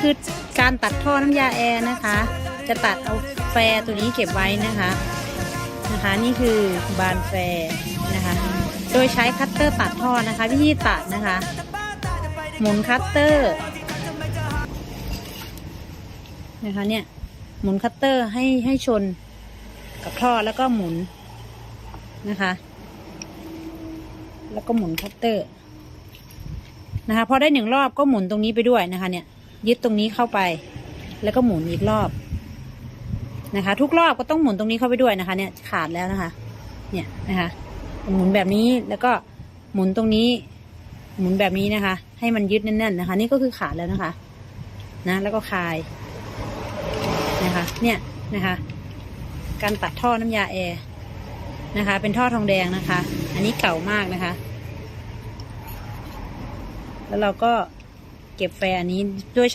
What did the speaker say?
คือการตัดท่อน้ำยาแอร์นะคะ จะตัดเอาแฟร์ตัวนี้เก็บไว้นะคะนะคะนี่คือบานแฟร์นะคะ โดยใช้คัตเตอร์ตัดท่อนะคะวิธีตัดนะคะ หมุนคัตเตอร์นะคะเนี่ยหมุนคัตเตอร์ให้ให้ชนกับท่อแล้วก็หมุนนะคะ แล้วก็หมุนคัตเตอร์นะคะพอได้หนึ่งรอบก็หมุนตรงนี้ไปด้วยนะคะเนี่ย ยึดตรงนี้เข้าไป แล้วก็หมุนอีกรอบนะคะ ทุกรอบก็ต้องหมุนตรงนี้เข้าไปด้วยนะคะ เนี่ยขาดแล้วนะคะ เนี่ยนะคะ หมุนแบบนี้แล้วก็หมุนตรงนี้ หมุนแบบนี้นะคะ ให้มันยึดแน่นๆนะคะ นี่ก็คือขาดแล้วนะคะ นะ แล้วก็คลายนะคะ เนี่ยนะคะ การตัดท่อน้ำยาแอร์นะคะ เป็นท่อทองแดงนะคะ อันนี้เก่ามากนะคะ แล้วเราก็ เก็บแฟร์อันนี้โดยใช้